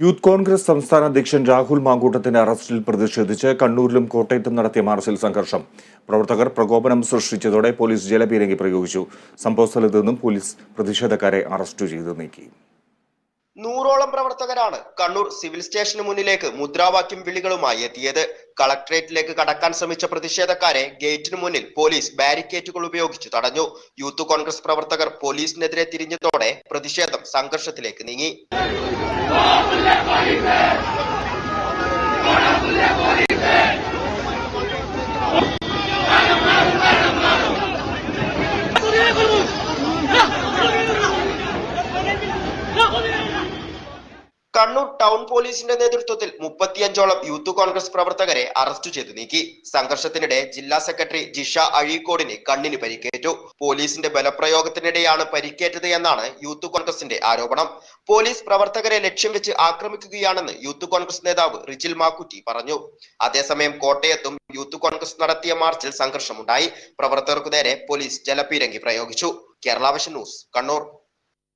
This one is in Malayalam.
യൂത്ത് കോൺഗ്രസ് സംസ്ഥാന അധ്യക്ഷൻ രാഹുൽ മാങ്കൂട്ടത്തിന്റെ അറസ്റ്റിൽ പ്രതിഷേധിച്ച് കണ്ണൂരിലും കോട്ടയത്തും നടത്തിയ മാർച്ചിൽ സംഘർഷം. പ്രവർത്തകർ പ്രകോപനം സൃഷ്ടിച്ചതോടെ പോലീസ് ജലപീരങ്കി പ്രയോഗിച്ചു. സംഭവസ്ഥലത്ത് നിന്നും പോലീസ് പ്രതിഷേധക്കാരെ അറസ്റ്റ് ചെയ്ത് നീക്കി. നൂറോളം പ്രവർത്തകരാണ് കണ്ണൂർ സിവിൽ സ്റ്റേഷന് മുന്നിലേക്ക് മുദ്രാവാക്യം വിളികളുമായി എത്തിയത്. കളക്ടറേറ്റിലേക്ക് കടക്കാൻ ശ്രമിച്ച പ്രതിഷേധക്കാരെ ഗേറ്റിന് മുന്നിൽ പോലീസ് ബാരിക്കേറ്റുകൾ ഉപയോഗിച്ച് തടഞ്ഞു. യൂത്ത് കോൺഗ്രസ് പ്രവർത്തകർ പോലീസിനെതിരെ തിരിഞ്ഞതോടെ പ്രതിഷേധം സംഘർഷത്തിലേക്ക് നീങ്ങി. Come on, come on. Kannur town പോലീസിന്റെ നേതൃത്വത്തിൽ മുപ്പത്തിയഞ്ചോളം യൂത്ത് കോൺഗ്രസ് പ്രവർത്തകരെ അറസ്റ്റ് ചെയ്തു നീക്കി. സംഘർഷത്തിനിടെ ജില്ലാ സെക്രട്ടറി ജിഷ അഴീക്കോടിന് കണ്ണിന് പരിക്കേറ്റു. പോലീസിന്റെ ബലപ്രയോഗത്തിനിടെയാണ് പരിക്കേറ്റത് എന്നാണ് യൂത്ത് കോൺഗ്രസിന്റെ ആരോപണം. പോലീസ് പ്രവർത്തകരെ ലക്ഷ്യം വെച്ച് ആക്രമിക്കുകയാണെന്ന് യൂത്ത് കോൺഗ്രസ് നേതാവ് റിജിൽ മാക്കുറ്റി പറഞ്ഞു. അതേസമയം കോട്ടയത്തും യൂത്ത് കോൺഗ്രസ് നടത്തിയ മാർച്ചിൽ സംഘർഷമുണ്ടായി. പ്രവർത്തകർക്കു നേരെ പോലീസ് ജലപീരങ്കി പ്രയോഗിച്ചു. കേരളാവശ്യ ന്യൂസ് കണ്ണൂർ.